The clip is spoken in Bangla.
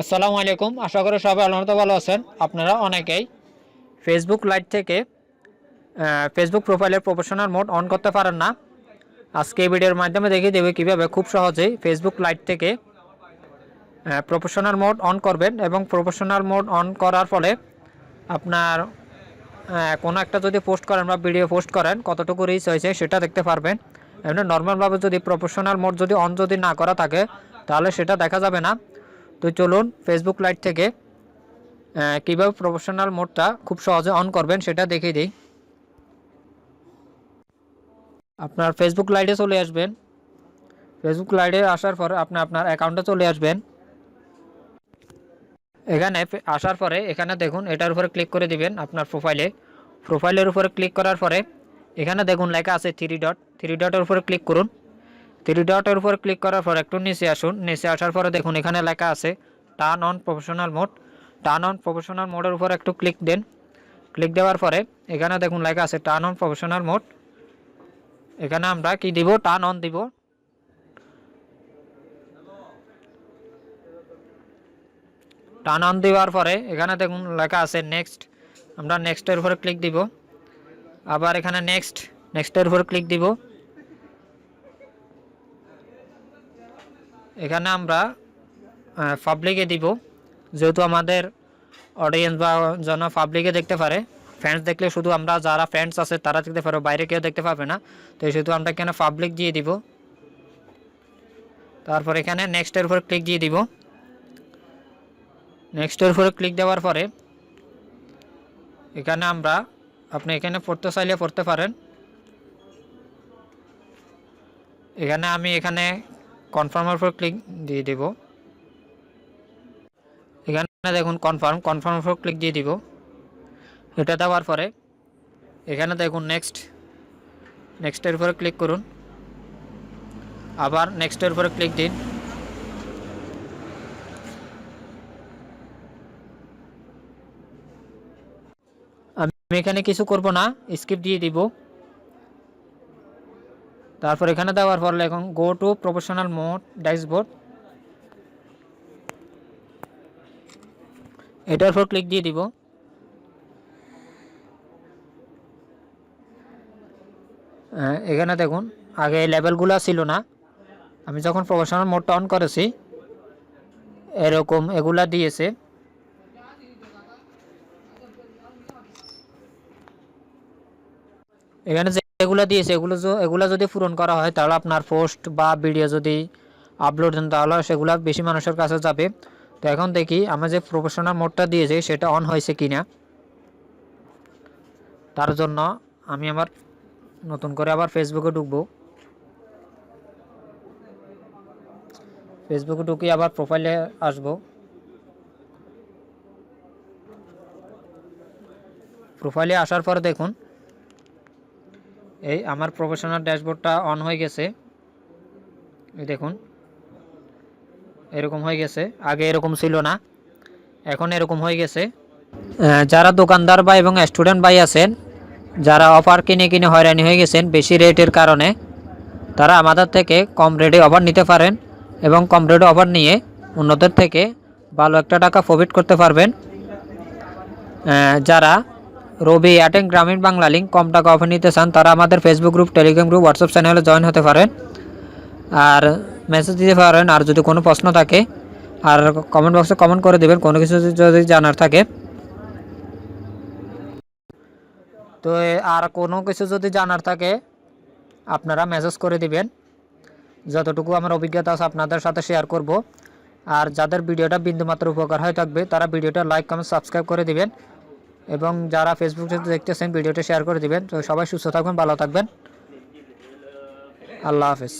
আসসালামু আলাইকুম। আশা করি সবাই আলহামদুলিল্লাহ ভালো আছেন। আপনারা অনেকেই ফেসবুক লাইট থেকে ফেসবুক প্রোফাইলের প্রফেশনাল মোড অন করতে পারেন না। আজকে এই ভিডিওর মাধ্যমে দেখিয়ে দেবে কীভাবে খুব সহজেই ফেসবুক লাইট থেকে প্রফেশনাল মোড অন করবেন এবং প্রফেশনাল মোড অন করার ফলে আপনার কোনো একটা যদি পোস্ট করেন বা ভিডিও পোস্ট করেন, কতটুকু রিচ হয়েছে সেটা দেখতে পারবেন। এমনি নর্মালভাবে যদি প্রফেশনাল মোড যদি অন যদি না করা থাকে, তাহলে সেটা দেখা যাবে না। তো চলুন ফেসবুক লাইট থেকে কীভাবে প্রফেশনাল মোডটা খুব সহজে অন করবেন সেটা দেখিয়ে দিই। আপনার ফেসবুক লাইটে চলে আসবেন। ফেসবুক লাইটে আসার পরে আপনি আপনার অ্যাকাউন্টে চলে আসবেন। এখানে আসার পরে এখানে দেখুন, এটার উপরে ক্লিক করে দিবেন আপনার প্রোফাইলে প্রোফাইলের উপরে ক্লিক করার পরে এখানে দেখুন লেখা আছে থ্রি ডট থ্রি ডটের উপরে ক্লিক করুন। থ্রি ডটের উপর ক্লিক করার পর একটু নিচে আসুন। নিচে আসার পরে দেখুন এখানে লেখা আছে turn on professional mode turn on professional মোডের উপর একটু ক্লিক দেন। ক্লিক দেওয়ার পরে এখানে দেখুন লেখা আছে টার্ন অন প্রফেশনাল মোড এখানে আমরা কি দিব? টার্ন অন দিব। টার্ন অন দেওয়ার পরে এখানে দেখুন লেখা আছে নেক্সট আমরা নেক্সটের উপরে ক্লিক দিব। আবার এখানে নেক্সট নেক্সটের উপরে ক্লিক দিব। এখানে আমরা পাবলিকে দিব। যেহেতু আমাদের অডিয়েন্স বা জন পাবলিকে দেখতে পারে ফ্রেন্ডস দেখলে শুধু আমরা যারা ফ্রেন্ডস আছে তারা দেখতে পারো, বাইরে কেউ দেখতে পাবে না। তো শুধু আমরা এখানে পাবলিক দিয়ে দিব। তারপর এখানে নেক্সটের উপর ক্লিক দিয়ে দিব। নেক্সটের উপরে ক্লিক দেওয়ার পরে, এখানে আমরা, আপনি এখানে পড়তে চাইলে পড়তে পারেন। এখানে আমি এখানে কনফার্মের উপর ক্লিক দিয়ে দিব। এখানে দেখুন কনফার্ম কনফার্মের উপর ক্লিক দিয়ে দিব। এটা দেওয়ার পরে এখানে দেখুন নেক্সট নেক্সটের উপরে ক্লিক করুন। আবার নেক্সটের উপরে ক্লিক দিন। আমি এখানে কিছু করব না স্কিপ দিয়ে দিব। তারপর এখানে দেওয়ার পর এখন go to professional mode dashboard এটার উপর ক্লিক দিয়ে দিব। হ্যাঁ, এখানে দেখুন আগে লেভেলগুলো ছিল না। আমি যখন প্রফেশনাল মোডটা অন করেছি এরকম এগুলা দিয়েছে। এখানে যে এগুলো দিয়েছে এগুলো এগুলো যদি পূরণ করা হয়, তাহলে আপনার পোস্ট বা ভিডিও যদি আপলোড দেন, তাহলে সেগুলো বেশি মানুষের কাছে যাবে। তো এখন দেখি আমরা যে প্রফেশনাল মোডটা দিয়েছি, সেটা অন হয়েছে কি না তার জন্য আমি আমার নতুন করে আবার ফেসবুকে ঢুকবো। ফেসবুকে ঢুকে আবার প্রোফাইলে আসব। প্রোফাইলে আসার পর দেখুন এই আমার প্রফেশনাল ড্যাশবোর্ডটা অন হয়ে গেছে। এই দেখুন, এরকম হয়ে গেছে। আগে এরকম ছিল না, এখন এরকম হয়ে গেছে। যারা দোকানদার ভাই এবং স্টুডেন্ট ভাই আছেন, যারা অফার কিনে কিনে হয়রানি হয়ে গেছেন বেশি রেটের কারণে, তারা আমাদের থেকে কম রেটে অফার নিতে পারেন এবং কম রেটে অফার নিয়ে অন্যদের থেকে ভালো একটা টাকা প্রফিট করতে পারবেন। যারা রবি এয়ারটেল গ্রামীণ বাংলা লিঙ্ক, কম টাকা অফার নিতে চান, তারা আমাদের Facebook group Telegram group WhatsApp চ্যানেলে জয়েন হতে পারেন। আর মেসেজ দিতে পারেন, আর যদি কোনো প্রশ্ন থাকে, আর কমেন্ট বক্সে কমেন্ট করে দেবেন, কোনো কিছু যদি- জানার থাকে। তো আর কোনো কিছু যদি জানার থাকে, আপনারা মেসেজ করে দিবেন। যতটুকু আমার অভিজ্ঞতা আছে, আপনাদের সাথে শেয়ার করব। আর যাদের ভিডিওটা বিন্দুমাত্র উপকার হয়ে থাকবে, তারা ভিডিওটা লাইক কমেন্ট সাবস্ক্রাইব করে দিবেন। এবং যারা ফেসবুক দেখতেছেন, ভিডিওটা শেয়ার করে দিবেন। তো সবাই সুস্থ থাকবেন ভালো থাকবেন। আল্লাহ হাফেজ।